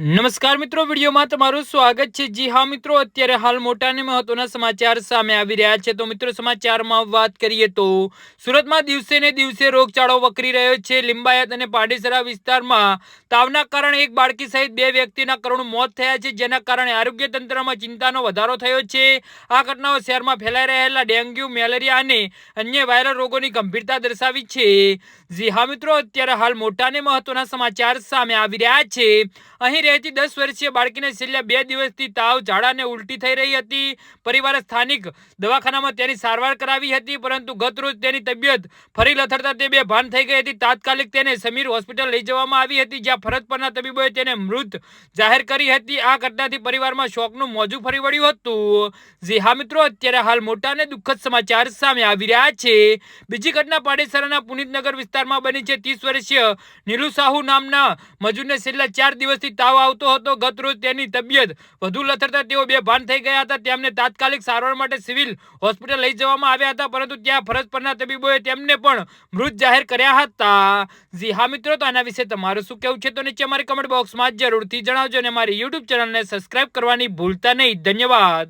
નમસ્કાર મિત્રો, વિડીયોમાં તમારું સ્વાગત છે. જી હા મિત્રો, અત્યારે હાલ મોટા અને મહત્વના સમાચાર સામે આવી રહ્યા છે. તો મિત્રો, સમાચારમાં વાત કરીએ તો સુરતમાં દિવસે ને દિવસે રોગચાળો વકરી રહ્યો છે. લિંબાયત અને પાડીસરા વિસ્તારમાં તાવના કારણે એક બાળકી સહિત બે વ્યક્તિના કરુણ મોત થયા છે, જેના કારણે આરોગ્ય તંત્રમાં ચિંતાનો વધારો થયો છે. આ ઘટનાઓ શહેરમાં ફેલાઈ રહેલા ડેન્ગ્યુ, મેલેરિયા અને અન્ય વાયરલ રોગોની ગંભીરતા દર્શાવી છે. જી હા મિત્રો, અત્યારે હાલ મોટા અને મહત્વના સમાચાર સામે આવી રહ્યા છે. અહીં રહેતી દસ વર્ષીય બાળકીને છેલ્લા બે દિવસથી તાવ, ઝાડા અને ઉલટી થઈ રહી હતી. પરિવારે સ્થાનિક દવાખાનામાં તેની સારવાર કરાવી હતી, પરંતુ ગત રોજ તેની તબિયત ફરી લથડતા તે બે ભાન થઈ ગઈ હતી. તાત્કાલિક તેને સમીર હોસ્પિટલ લઈ જવામાં આવી હતી, જ્યાં ફરજ પરના તબીબોએ તેને મૃત જાહેર કરી હતી. આ ઘટનાથી પરિવારમાં શોકનું મોજું ફરી વળ્યું હતું. જી હા મિત્રો, અત્યારે હાલ મોટા અને દુઃખદ સમાચાર સામે આવી રહ્યા છે. બીજી ઘટના પાડેસરાના પુનિતનગર વિસ્તારમાં બની છે. ત્રીસ વર્ષીય નીલુ સાહુ નામના મજૂરને છેલ્લા ચાર દિવસથી તાવ આવતો હતો ગત રોજ તેની તબિયત. વધુ લથડતા તેઓ બેભાન થઈ ગયા હતા. તેમને તાત્કાલિક સારવાર માટે સિવિલ હોસ્પિટલ લઈ જવામાં આવ્યા હતા, પરંતુ ત્યાં ફરજ પરના તબીબોએ તેમને પણ મૃત જાહેર કર્યા હતા. જી હા મિત્રો, તો આના વિશે તમારું શું કહેવું છે તો નીચે અમારી કમેન્ટ બોક્સમાં જરૂરથી જણાવજો અને મારી યુટ્યુબ ચેનલને સબસ્ક્રાઇબ કરવાની ભૂલતા નહીં. ધન્યવાદ.